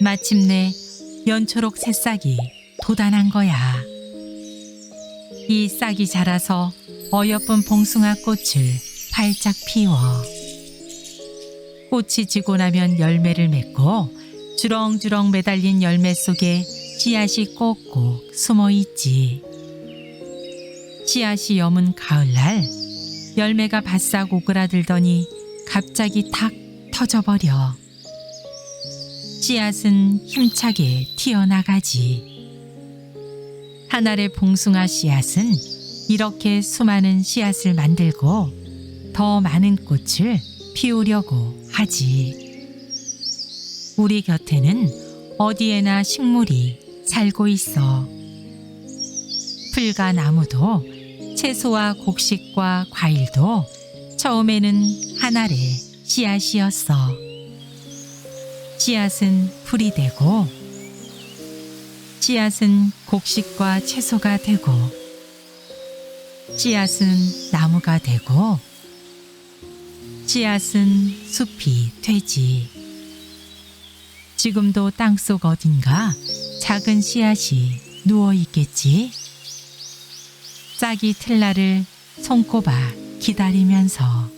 마침내 연초록 새싹이 돋아난 거야. 이 싹이 자라서 어여쁜 봉숭아 꽃을 활짝 피워. 꽃이 지고 나면 열매를 맺고 주렁주렁 매달린 열매 속에 씨앗이 꼭꼭 숨어 있지. 씨앗이 여문 가을날 열매가 바싹 오그라들더니 갑자기 탁 터져버려. 씨앗은 힘차게 튀어나가지. 한 알의 봉숭아 씨앗은 이렇게 수많은 씨앗을 만들고 더 많은 꽃을 피우려고 하지. 우리 곁에는 어디에나 식물이 살고 있어. 풀과 나무도 채소와 곡식과 과일도 처음에는 한 알의 씨앗이었어. 씨앗은 풀이 되고 씨앗은 곡식과 채소가 되고 씨앗은 나무가 되고 씨앗은 숲이 되지. 지금도 땅속 어딘가 작은 씨앗이 누워 있겠지. 싹이 틀 날을 손꼽아 기다리면서